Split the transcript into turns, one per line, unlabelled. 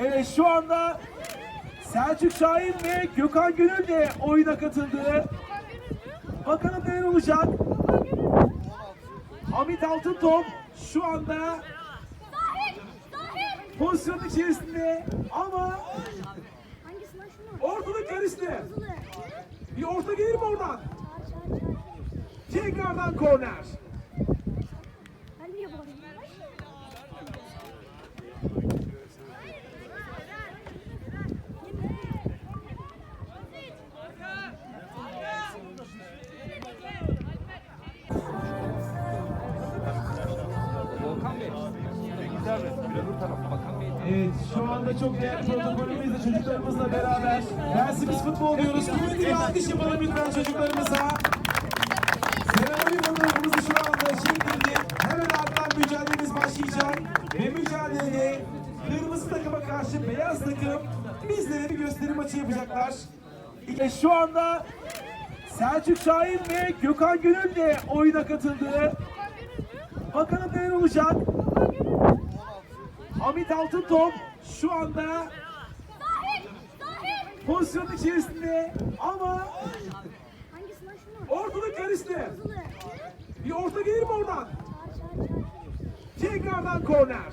Evet şu anda Selçuk Şahin ve Gökhan Gönül de oyuna katıldı. Bakalım neler olacak. Hamit Altıntop şu anda pozisyonun içerisinde ama ortalık karıştı. Bir orta gelir mi oradan? Tekrardan korner. Evet şu anda çok değerli protokolümüzle çocuklarımızla beraber dersimiz futbol diyoruz. Kuvvetli bir alkış yapalım lütfen çocuklarımıza. Seremoni fotoğrafımızı şu anda çektirdik. Hemen ardından mücadelemiz başlayacak. Ve mücadelede kırmızı takıma karşı beyaz takım bizlere bir gösteri maçı yapacaklar. İşte şu anda Selçuk Şahin ve Gökhan Gönül de oyuna katıldı. Bakalım neler olacak. Hamit Altıntop şu anda pozisyonun içerisinde ama ortalık karıştı. Bir orta gelir mi oradan? Tekrardan korner.